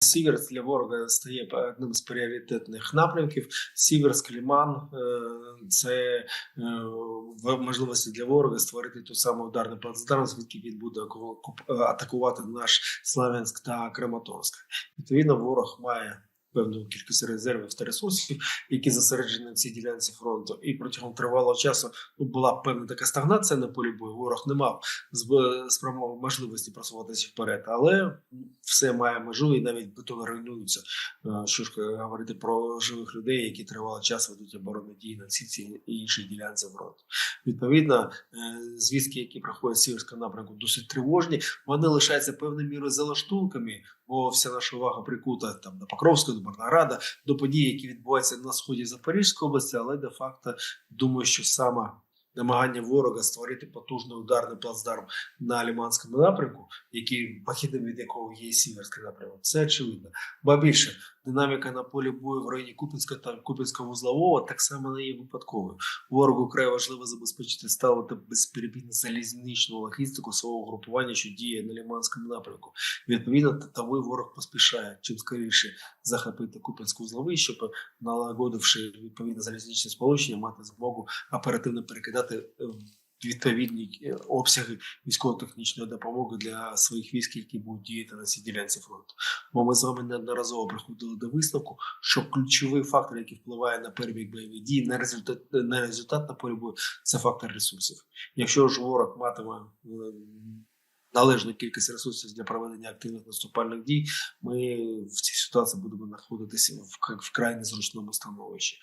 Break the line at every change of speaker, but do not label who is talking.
Сіверськ для ворога стає одним з пріоритетних напрямків. Сіверськ, Ліман е, це е, можливості для ворога створити ту саму ударну плацдарм, звідки він буде атакувати наш Славянськ та Краматорськ. Відповідно, ворог має певну кількість резервів та ресурсів, які зосереджені на цій ділянці фронту. І протягом тривалого часу ну, була певна така стагнація на полі бою. Ворог не мав спромов можливості просуватися вперед, але все має межу і навіть бетон руйнується. Е, Що ж е, говорити про живих людей, які тривалий час ведуть оборонні дії на цій цій і іншій ділянці фронту. Відповідно, е, звістки, які проходять з сіверського напрямку, досить тривожні. Вони лишаються певною мірою залаштунками, бо вся наша увага прикута там до Покровського, до Рада, до подій, які відбуваються на сході Запорізької області, але де факто думаю, що саме намагання ворога створити потужний ударний плацдарм на Ліманському напрямку, який похідним від якого є сіверський напрямок, це очевидно. Ба більше динаміка на полі бою в районі Купінська та Купінського вузлового так само не є випадковою. Ворогу край важливо забезпечити ставити безперебійну залізничну логістику свого групування, що діє на Ліманському напрямку. Відповідно, тому ворог поспішає чим скоріше захопити Купінську вузловий, щоб налагодивши відповідне залізничне сполучення, мати змогу оперативно перекидати е, відповідні е, обсяги військово-технічної допомоги для своїх військ, які будуть діяти на цій ділянці фронту. Бо ми з вами неодноразово приходили до висновку, що ключовий фактор, який впливає на перебіг бойових дій, на результат на результат на полі бою, це фактор ресурсів. Якщо ж ворог матиме е, належну кількість ресурсів для проведення активних наступальних дій, ми в цій ситуації будемо знаходитися в, в крайне зручному становищі.